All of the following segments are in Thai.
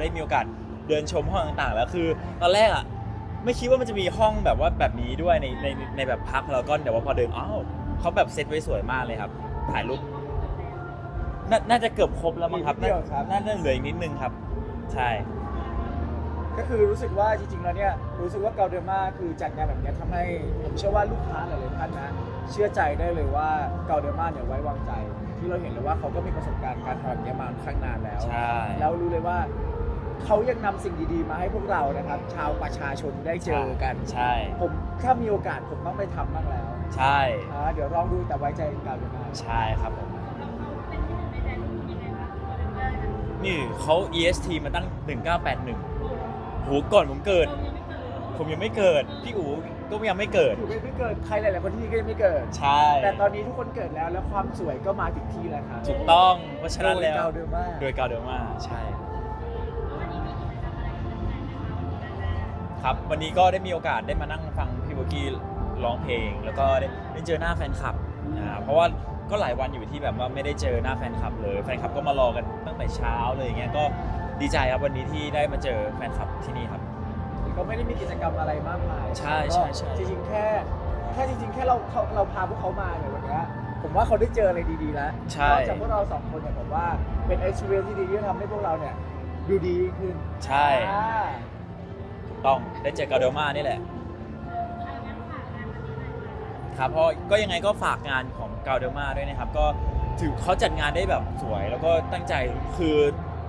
ได้มีโอกาสเดินชมห้องต่างๆ แล้วคือ ตอนแรกอะไม่คิดว่ามันจะมีห้องแบบว่าแบบนี้ด้วยในในในแบบพักพารากอนแต่ว่าพอเดินอ้าวเขาแบบเซตไว้สวยมากเลยครับ ถ่ายรูปนาน่าจะเกือบครบแล้วมั้งครับนิดเดียวครับน่าน่าเหลืออีกนิดนึงครับ ใช่ ก็คือรู้สึกว่าจริงๆแล้วเนี่ยรู้สึกว่าเกาเดอร์มาคือจัดงานแบบเนี้ยทำให้ผมเชื่อว่าลูกค้าหลายๆท่านนะ เชื่อใจได้เลยว่าเกาเดอร์มาเนี่ยไว้วางใจ ที่เราเห็นเลยว่าเขาก็มีประสบการณ์การทำแบบเนี้ยมาค่อนข้างนานแล้วใช่แล้วรู้เลยว่า เขายังนำสิ่งดีๆ มาให้พวกเรานะครับ ชาวประชาชนได้เจอกัน ใช่ ผมถ้ามีโอกาสผมต้องไปทำบ้างแล้วใช่ อ่าเดี๋ยวลองดูแต่ไว้ใจเกาเดอร์มาใช่ครับผม นี่เขา EST มาตั้ง 1981โหก่อนผมเกิด ผมยังไม่เกิด พี่อู๋ก็ยังไม่เกิด อยู่ไม่เกิดใครหลายๆคนที่นี่ก็ยังไม่เกิด ใช่ แต่ตอนนี้ทุกคนเกิดแล้วแล้วความสวยก็มาถึงที่แล้วครับถูกต้อง เพราะฉะนั้นโดยแล้วเกาเดอร์มาโดยกาเดอร์มาใช่ ครับ วันนี้ก็ได้มีโอกาสได้มานั่งฟังพี่โบกี้ร้องเพลง แล้วก็ได้ได้เจอหน้าแฟนคลับอ่าเพราะว่าก็หลายวันอยู่ที่แบบว่าไม่ได้เจอหน้าแฟนคลับเลย แฟนคลับก็มารอกันตั้งแต่เช้าเลยอย่างเงี้ยก็ดีใจครับวันนี้ที่ได้มาเจอแฟนคลับที่นี่ครับ ก็ไม่ได้มีกิจกรรมอะไรมากมายใช่ใช่ใช่ ก็จริงๆแค่แค่จริงๆ แค่เราเขาเราพาพวกเขามาเนี่ยวันเนี้ยผมว่าเขาได้เจออะไรดีๆแล้วใช่ นอกจากพวกเราสองคนเนี่ยผมว่าเป็น experience ที่ดีที่ทำให้พวกเราเนี่ยดูดีขึ้นใช่ อ่าถูก ต้องได้เจอกาเดอร์มานี่แหละ ครับเพราะก็ยังไงก็ฝากงานของกาเดอร์มาด้วยนะครับ ก็ถือเขาจัดงานได้แบบสวย แล้วก็ตั้งใจคือ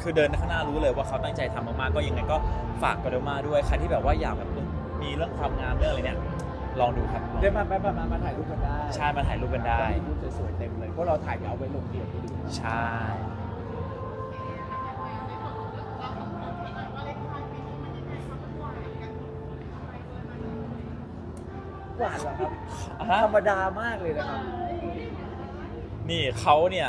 คือเดินข้างหน้ารู้เลยว่าเขาตั้งใจทำมากๆก็ยังไงก็ฝากกาเดอร์มาด้วยใครที่แบบว่าอยากแบบเออมีเรื่องความงามเรื่องอะไรเนี่ยลองดูครับลองได้มามามามามาถ่ายรูปกันได้ใช่มาถ่ายรูปกันได้มีรูปสวยๆเต็มเลยพวกเราถ่ายเดี๋ยวเอาไว้ลงเดียวไปดู ใช่ หวานเหรอครับ อะฮะธรรมดามากเลยนะครับ นี่เขาเนี่ย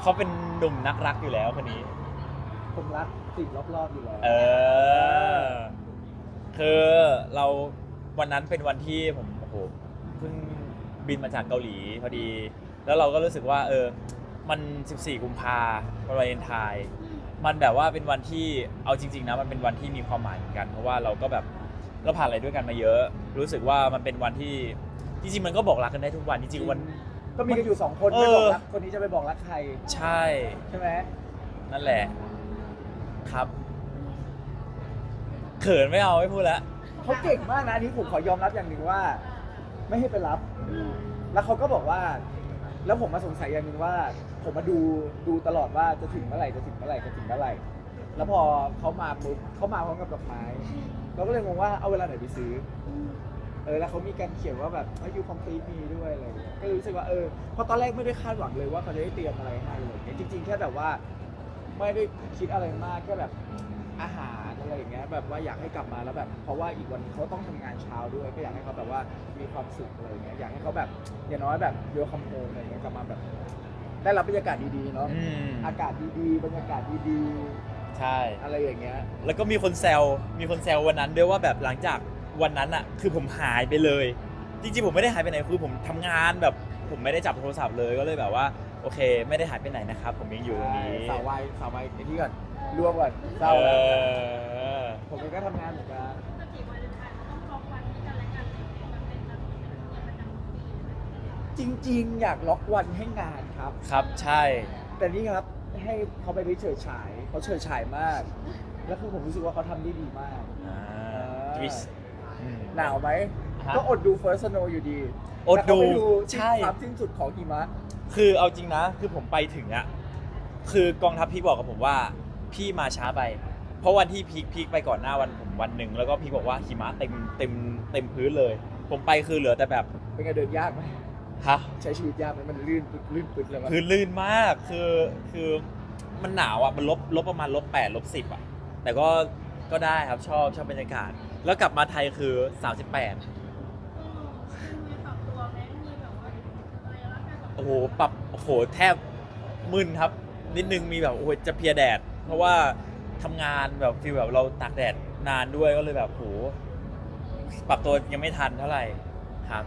เขาเป็นหนุ่มนักรักอยู่แล้วคนนี้ ผมรักสิ่งรอบๆอยู่แล้วเออคือเราวันนั้นเป็นวันที่ผมโอ้โหเพิ่งบินมาจากเกาหลีพอดี แล้วเราก็รู้สึกว่า เออ มัน 14 กุมภาวันวาเลนไทน์มันแบบว่าเป็นวันที่เอาจริง ๆ นะมันเป็นวันที่มีความหมายเหมือนกัน เพราะว่าเราก็แบบ เราผ่านอะไรด้วยกันมาเยอะ รู้สึกว่ามันเป็นวันที่จริงๆมันก็บอกรักกันได้ทุกวันจริงๆวัน ก็มีกันอยู่สองคนเอไม่อ บอกรักคนนี้จะไปบอกรักใครใช่ ใช่ไหมนั่นแหละ ครับเขินไม่เอาไม่พูดแล้ว เขาเก่งมากนะอันนี้ผมขอยอมรับอย่างหนึ่งว่า ไม่ให้ไปรับ แล้วเขาก็บอกว่า แล้วผมมาสงสัยอย่างหนึ่งว่า ผมมาดูดูตลอดว่าจะถึงเมื่อไหร่จะถึงเมื่อไหร่จะถึงเมื่อไหร่ แล้วพอเขามาปุ๊บเขามาพร้อมกับดอกไม้ เราก็เลยงงว่าเอาเวลาไหนไปซื้อเออแล้วเขามีการเขียนว่าแบบยูคอมพลีทมีด้วยอะไรอย่างเงี้ยก็รู้สึกว่าเออเพราะตอนแรกไม่ได้คาดหวังเลยว่าเขาจะได้เตรียมอะไรให้เลยจริง ๆ แค่แบบว่าไม่ได้คิดอะไรมากแค่แบบอาหารอะไรอย่างเงี้ยแบบว่าอยากให้กลับมาแล้วแบบ เพราะว่าอีกวันหนึงเขาต้องทำงานเช้าด้วย ก็อยากให้เขาแบบว่ามีความสุขอะไรอย่างเงี้ยอยากให้เขาแบบอย่างน้อยแบบเดียวคำโฮมอะไรอย่างเงี้ยกลับมาแบบ ได้รับบรรยากาศดีๆเนาะ อืม อากาศดีๆ บรรยากาศดี ใช่ๆอะไรอย่างเงี้ย แล้วก็มีคนแซวมีคนแซววันนั้นด้วยว่าแบบหลังจากวันนั้นอะคือผมหายไปเลย จริงๆผมไม่ได้หายไปไหนคือผมทำงานแบบผมไม่ได้จับโทรศัพท์เลยก็เลยแบบว่าโอเค ไม่ได้หายไปไหนนะครับ ผมยังอยู่ตรงนี้สาววายสาววายไอ้นี่ก่อนรวมก่อนเศร้าเอแล้วอผมเองก็ทำงานเหมือนกันจริง ๆ อยากล็อกวันให้งานครับ ครับใช่ แต่นี่ครับให้เขาไปเฉยฉาย เขาเฉยฉายมาก แล้วคือผมรู้สึกว่าเขาทำได้ดีมาก อ่าทวิสต์อืมหนาวไหมฮะก็อดดู First Snow อยู่ดีอดดูแต่เขาไปดูใช่ ความสิ้นสุดของหิมะ คือเอาจริงนะ คือผมไปถึงอะคือกองทัพพีคบอกกับผมว่า พี่มาช้าไป เพราะวันที่พีคพีคไปก่อนหน้าวันผมวันหนึ่งแล้วก็พีคบอกว่าหิมะเต็มเต็มเต็มพื้นเลย ผมไปคือเหลือแต่แบบเป็นไงเดินยากไหมฮะ ใช้ชีวิตยากไหมมันลื่นปึ๊ดลื่นปึ๊ดเลยมั้ยพื้นลื่นมาก คือ คือ มันหนาวอะมันลบลบประมาณลบแปดลบสิบอะ แต่ก็ก็ได้ครับชอบชอบบรรยากาศ แล้วกลับมาไทยคือ38โอ้โหปรับโอ้โหแทบมึนครับ นิดนึงมีแบบโอ้โหจะเพลียแดด เพราะว่าทำงานแบบฟีลแบบเราตากแดดนานด้วยก็เลยแบบโหปรับตัวยังไม่ทันเท่าไหร่ครับ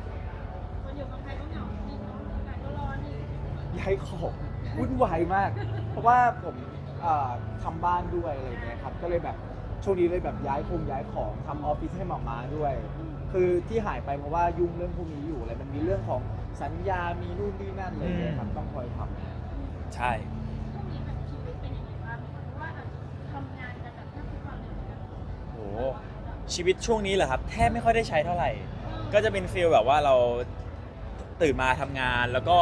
ย้ายของวุ่นวายมากเพ ราะว่าผมเอ่อทำบ้านด้วยอะไรเงี้ยครับ ก็เลยแบบช่วงนี้เลยแบบย้ายคงย้ายของทำออฟฟิศให้หมามาด้วย คือที่หายไปเพราะว่ายุ่งเรื่องพวกนี้อยู่อะไรมันมีเรื่องของสัญญา มีนู่นนี่นั่นอะไรเงี้ยครับ ต้องคอยทำ ใช่ ช่วงนี้แบบชีวิตเป็นยังไงบ้างเพราะว่าทำงานกันแบบแทบทุกวันเลยเหมือนกันโหชีวิตช่วงนี้เหรอครับ แทบไม่ค่อยได้ใช้เท่าไหร่ ก็จะเป็นฟีลแบบว่าเราตื่นมาทำงาน แล้วก็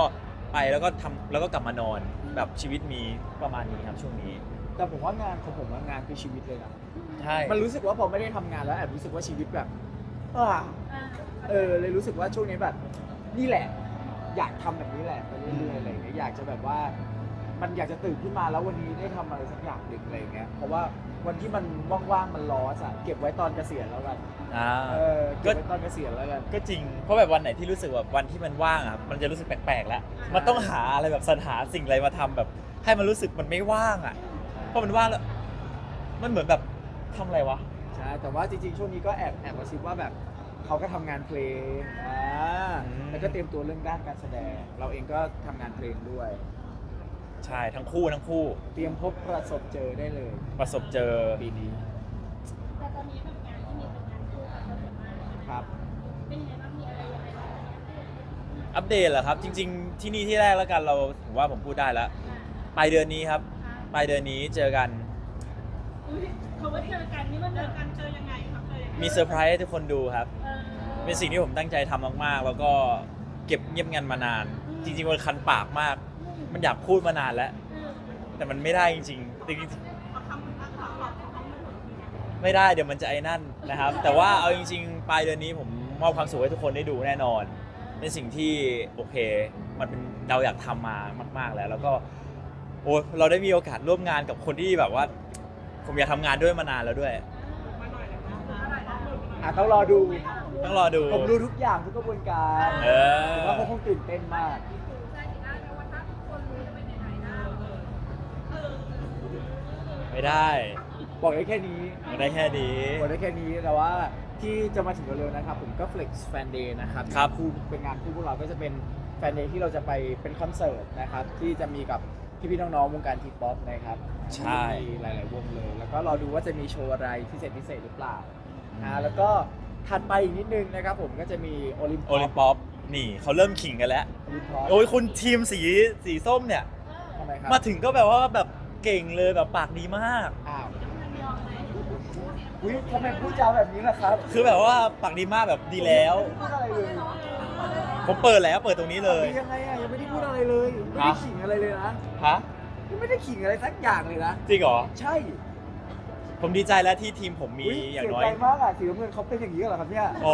ไปแล้วก็ทำแล้วก็กลับมานอนแบบชีวิตมีประมาณนี้ครับช่วงนี้แต่ผมว่างานของผมว่างานคือชีวิตเลยนะใช่มันรู้สึกว่าพอไม่ได้ทำงานแล้วแอบรู้สึกว่าชีวิตแบบอ่าอ่าเออเลยรู้สึกว่าช่วงนี้แบบ นี่แหละ อยากทำแบบนี้แหละไปเรื่อยๆอะไรอย่างเงี้ยอยากจะแบบว่า มันอยากจะตื่นขึ้นมาแล้ววันนี้ได้ทำอะไรสักอย่างหนึ่งอะไรอย่างเงี้ยเพราะว่าวันที่มันว่างๆมันร้อนอะเก็บไว้ตอนเกษียณแล้วกันอ่า เออเก็บไว้ตอนเกษียณแล้วกัน ก็จริง เพราะแบบวันไหนที่รู้สึกแบบวันที่มันว่างอะ มันจะรู้สึกแปลกๆแล้ว มันต้องหาอะไรแบบสรรหาสิ่งอะไรมาทำแบบ ให้มันรู้สึกมันไม่ว่างอะ เพราะมันว่างแล้ว มันเหมือนแบบทำอะไรวะ ใช่แต่ว่าจริงๆ ช่วงนี้ก็แอบแอบกระซิบว่าแบบเขาก็ทำงานเพลงอ่าอืม แล้วก็เตรียมตัวเรื่องด้านการแสดง เราเองก็ทำงานเพลงด้วย ใช่ทั้งคู่ทั้งคู่เตรียมพบประสบเจอได้เลยประสบเจอปีนี้แต่ตอนนี้แบบงานที่มีเป็นงานคู่กับเราส่วนมากใช่ไหมครับ เป็นยังไงบ้างมีอะไรยังไงบ้างอัปเดตเหรอครับ จริง ๆ ที่นี่ที่แรกแล้วกันเราผมว่าผมพูดได้แล้วอ่าปลายเดือนนี้ครับอ่าปลายเดือนนี้เจอกันอุ๊ยเขาว่าเจอกันนี่มันเจอกันเจอยังไงครับเจอยังไงมีเซอร์ไพรส์ให้ทุกคนดูครับ เออ เป็นสิ่งที่ผมตั้งใจทำมากๆ แล้วก็เก็บเงียบงันมานาน จริงๆมันคันปากมาก มันอยากพูดมานานแล้วเออแต่มันไม่ได้จริงๆจริงเอาคำเอาคำตอบของเขามาถึงๆไม่ได้เดี๋ยวมันจะไอ้นั่นนะครับ แต่ว่าเอาจริง ๆ ปลายเดือนนี้ผมมอบความสุขให้ทุกคนได้ดูแน่นอน เป็นสิ่งที่โอเค มันเป็นเราอยากทำมามาก ๆแล้ว แล้วก็โอ้เราได้มีโอกาสร่วมงานกับคนที่แบบว่า ผมอยากทำงานด้วยมานานแล้วด้วยอะต้องรอดูต้องรอดูผมรู้ทุกอย่างทุกกระบวนการเออผมว่าเขาคงตื่นเต้นมาก ไม่ได้บอกได้แค่นี้ไม่ได้แค่นี้ บอกได้แค่นี้แต่ว่าที่จะมาถึงเร็วๆนะครับ ผมก็ Flex Fan Day นะครับครับคู่เป็นงานคู่พวกเราก็จะเป็นแฟนเดย์ที่เราจะไปเป็นคอนเสิร์ตนะครับ ที่จะมีกับพี่ๆน้องๆวงการทีป๊อปนะครับใช่มีหลายๆวงเลย แล้วก็รอดูว่าจะมีโชว์อะไรพิเศษพิเศษหรือเปล่าอ่าแล้วก็ถัดไปอีกนิดนึงนะครับ ผมก็จะมีโอลิมโอลิมปอปนี่เขาเริ่มขิงกันแล้ว โอลิมปอปโอ้ยคุณทีมสีสีส้มเนี่ยทำไมครับมาถึงก็แบบว่าแบบ เก่งเลยแบบปากดีมาก อ้าวอุ้ยทำไมพูดจาแบบนี้ล่ะครับคือแบบว่าปากดีมากแบบดีแล้ว ไม่ได้พูดอะไรเลยผมเปิดแล้วเปิดตรงนี้เลย ยังไงอะยังไม่ได้พูดอะไรเลยไม่ได้ขิงอะไรเลยนะฮะยังไม่ได้ขิงอะไรสักอย่างเลยนะ จริงเหรอ ใช่ผมดีใจแล้วที่ทีมผมมีอุ๊อย่างน้อยเสีใจมากอะสีน้ำเงินเขาเป็นอย่างนี้กันเหรอครับเนี่ยโอ้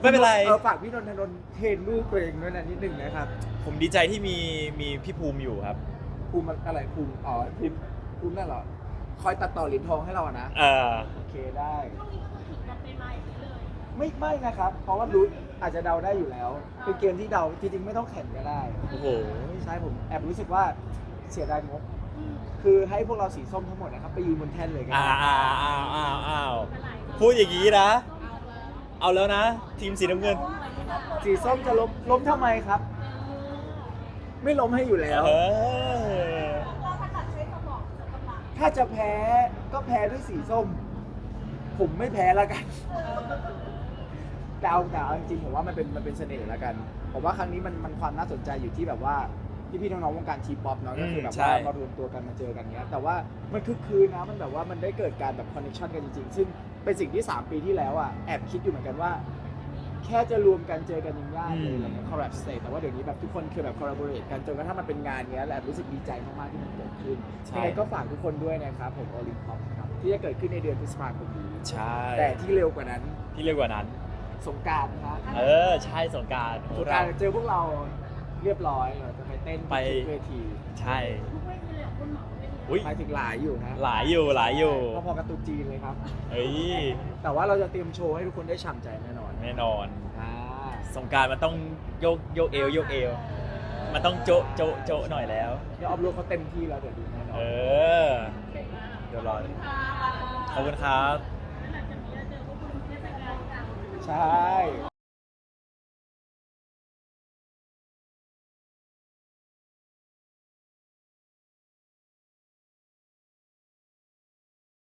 ไม่เป็นไร เออฝากพี่นนทนนท์เทรนลูกตัวเองด้วยนะนิดหนึ่งนะครับ ผมดีใจที่มีมีพี่ภูมิอยู่ครับ ภูมิอะไรภูมิอ๋อภูมิภูมินั่นเหรอคอยตัดต่อเหรียญทองให้เราอะนะเออ โอเคได้ ช่วงนี้ก็คือขิงกันไปมาอย่างนี้เลยไม่ไม่นะครับ เพราะว่ารู้อาจจะเดาได้อยู่แล้ว เป็นเกมที่เดาจริงๆไม่ต้องแข่งก็ได้โอ้โห ใช่ผมแอบรู้สึกว่าเสียดายงบอืมคือให้พวกเราสีส้มทั้งหมดนะครับไปยืนบนแท่นเลยกันอ้าวอ้าวอ้าวอ้าวอ้าวเป็นไรพูดอย่างนี้นะเอาแล้วนะ ทีมสีน้ำเงินสีส้มจะล้มล้มทำไมครับ ไม่ล้มให้อยู่แล้ว เออ เราถนัดใช้สมองสมอง ถ้าจะแพ้ก็แพ้ด้วยสีส้ม ผมไม่แพ้แล้วกันแต่เอาแต่เอาจริงๆผมว่ามันเป็นมันเป็นเสน่ห์แล้วกัน ผมว่าครั้งนี้มันมันความน่าสนใจอยู่ที่แบบว่าพี่พี่ๆน้องๆวงการทีป๊อปเนาะก็คือแบบใช่ว่ามารวมตัวกันมาเจอกันเนี้ย แต่ว่ามันคือคืนนะมันแบบว่ามันได้เกิดการแบบคอนเนคชันกันจริงๆ ซึ่งเป็นสิ่งที่ 3 ปีที่แล้วอะแอบคิดอยู่เหมือนกันว่า แค่จะรวมกันเจอกันยังยากเลยอะไรเงี้ยคอร์รัปสเตแต่ว่าเดี๋ยวนี้แบบทุกคนคือแบบคอลลาบอร์เรทกันจนกระทั่งมันเป็นงานเนี้ยแหละรู้สึกดีใจมากๆที่มันเกิดขึ้นใช่ ยังไงก็ฝากทุกคนด้วยนะครับผมโอลิมปิกครับที่จะเกิดขึ้นในเดือนพฤษภาคมนี้ใช่แต่ที่เร็วกว่านั้นที่เร็วกว่านั้น สงกรารนะฮะเออ ใช่สงกรารสงกรารเจอพวกเราเรียบร้อยเราจะไปเต้นไปทุกเวทีใช่ ทุกเวทีเลยเหรอคุณหมอเวทีอุ๊ยไปถึงหลายอยู่นะหลายอยู่หลายอยู่พอๆกับตุ๊จีนเลยครับ เฮ้ย แต่ว่าเราจะเตรียมโชว์ให้ทุกคนได้ฉ่ำใจแน่นอน แน่นอน อ่าสงกรารมันต้องโยกโยกเอวโยกเอว มันต้องโจะโจะโจะหน่อยแล้ว เดี๋ยวออฟโรดเขาเต็มที่แล้วเดี๋ยวดูแน่นอนเออเดี๋ยวรอขอบคุณครับหลังจากนี้เราเจอพวกคุณเทศกาลใช่